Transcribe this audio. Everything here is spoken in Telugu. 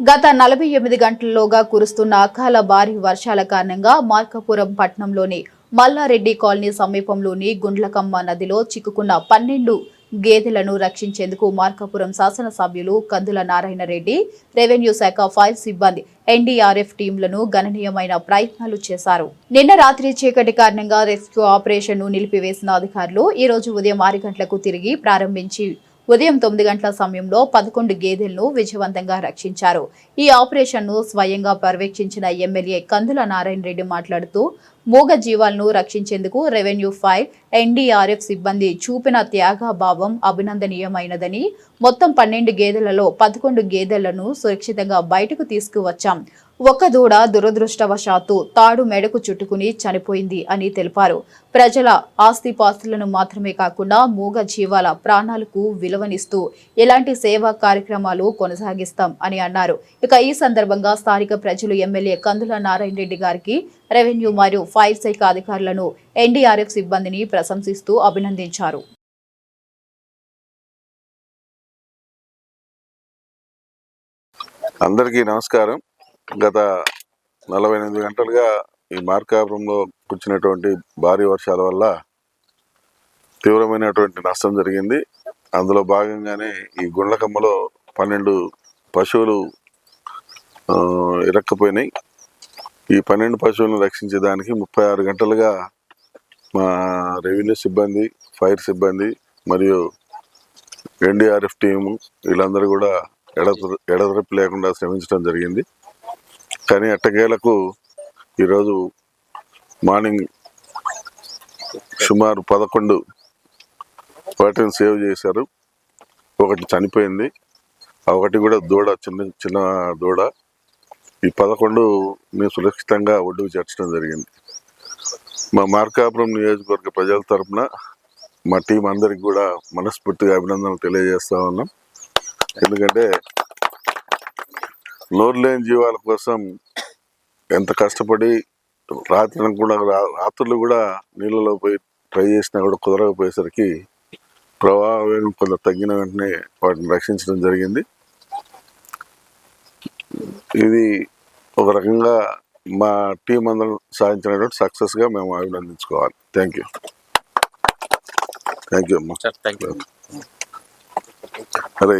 గత నలభై ఎనిమిది గంటల్లోగా కురుస్తున్న అకాల భారీ వర్షాల కారణంగా మార్కాపురం పట్టణంలోని మల్లారెడ్డి కాలనీ సమీపంలోని గుండ్లకమ్మ నదిలో చిక్కుకున్న పన్నెండు గేదెలను రక్షించేందుకు మార్కాపురం శాసనసభ్యులు కందుల నారాయణ రెడ్డి రెవెన్యూ శాఖ ఫైర్ సిబ్బంది ఎన్డీఆర్ఎఫ్ టీంలను గణనీయమైన ప్రయత్నాలు చేశారు. నిన్న రాత్రి చీకటి కారణంగా రెస్క్యూ ఆపరేషన్ను నిలిపివేసిన అధికారులు ఈ రోజు ఉదయం ఆరు గంటలకు తిరిగి ప్రారంభించి ఉదయం తొమ్మిది గంటల సమయంలో పదకొండు గేదెలను విజయవంతంగా రక్షించారు. ఈ ఆపరేషన్ను స్వయంగా పర్యవేక్షించిన ఎమ్మెల్యే కందుల నారాయణ రెడ్డి మాట్లాడుతూ మూగ జీవాలను రక్షించేందుకు రెవెన్యూ ఫైల్ ఎన్డీఆర్ఎఫ్ సిబ్బంది చూపిన త్యాగభావం అభినందనీయమైనదని మొత్తం పన్నెండు గేదెలలో పదకొండు గేదెలను సురక్షితంగా బయటకు తీసుకువచ్చాం. ఒక దూడ దురదృష్టవశాత్తు తాడు మెడకు చుట్టుకుని చనిపోయింది అని తెలిపారు. ప్రజల ఆస్తిపాస్తులను మాత్రమే కాకుండా మూగ జీవాల ప్రాణాలకు విలువనిస్తూ ఇలాంటి సేవా కార్యక్రమాలు కొనసాగిస్తాం అని అన్నారు. ఇక ఈ సందర్భంగా స్థానిక ప్రజలు ఎమ్మెల్యే కందుల నారాయణ రెడ్డి గారికి రెవెన్యూ మరియు ఫైర్ శాఖ అధికారులను ఎన్డీఆర్ఎఫ్ సిబ్బందిని ప్రశంసిస్తూ అభినందించారు. అందరికీ నమస్కారం. గత నలభై ఎనిమిది గంటలుగా ఈ మార్కాపురంలో కూర్చున్నటువంటి భారీ వర్షాల వల్ల తీవ్రమైనటువంటి నష్టం జరిగింది. అందులో భాగంగానే ఈ గుండ్లకమ్మలో పన్నెండు పశువులు ఇరక్కపోయినాయి. ఈ పన్నెండు పశువులను రక్షించేదానికి ముప్పై ఆరు గంటలుగా మా రెవెన్యూ సిబ్బంది ఫైర్ సిబ్బంది మరియు ఎన్డీఆర్ఎఫ్ టీము వీళ్ళందరూ కూడా ఎడత ఎడతెరపి లేకుండా శ్రమించడం జరిగింది. కానీ అట్టగేలకు ఈరోజు మార్నింగ్ సుమారు పదకొండు వాటిని సేవ్ చేశారు. ఒకటి చనిపోయింది. ఒకటి కూడా దూడ చిన్న చిన్న దూడ. ఈ పదకొండు మేము సురక్షితంగా ఒడ్డుకు చేర్చడం జరిగింది. మా మార్కాపురం నియోజకవర్గ ప్రజల తరఫున మా టీం అందరికి కూడా మనస్ఫూర్తిగా అభినందనలు తెలియజేస్తా ఉన్నాం. ఎందుకంటే నోరు లేని జీవాల కోసం ఎంత కష్టపడి రాత్రి కూడా రాత్రులు కూడా నీళ్ళలో పోయి ట్రై చేసినా కూడా కుదరకపోయేసరికి ప్రవాహ వేగం కొంత తగ్గిన వెంటనే వాటిని రక్షించడం జరిగింది. ఇది ఒక రకంగా మా టీం అందరం సాధించినటువంటి సక్సెస్గా మేము అభినందించుకోవాలి. థ్యాంక్ యూ థ్యాంక్ యూ అమ్మా. అరే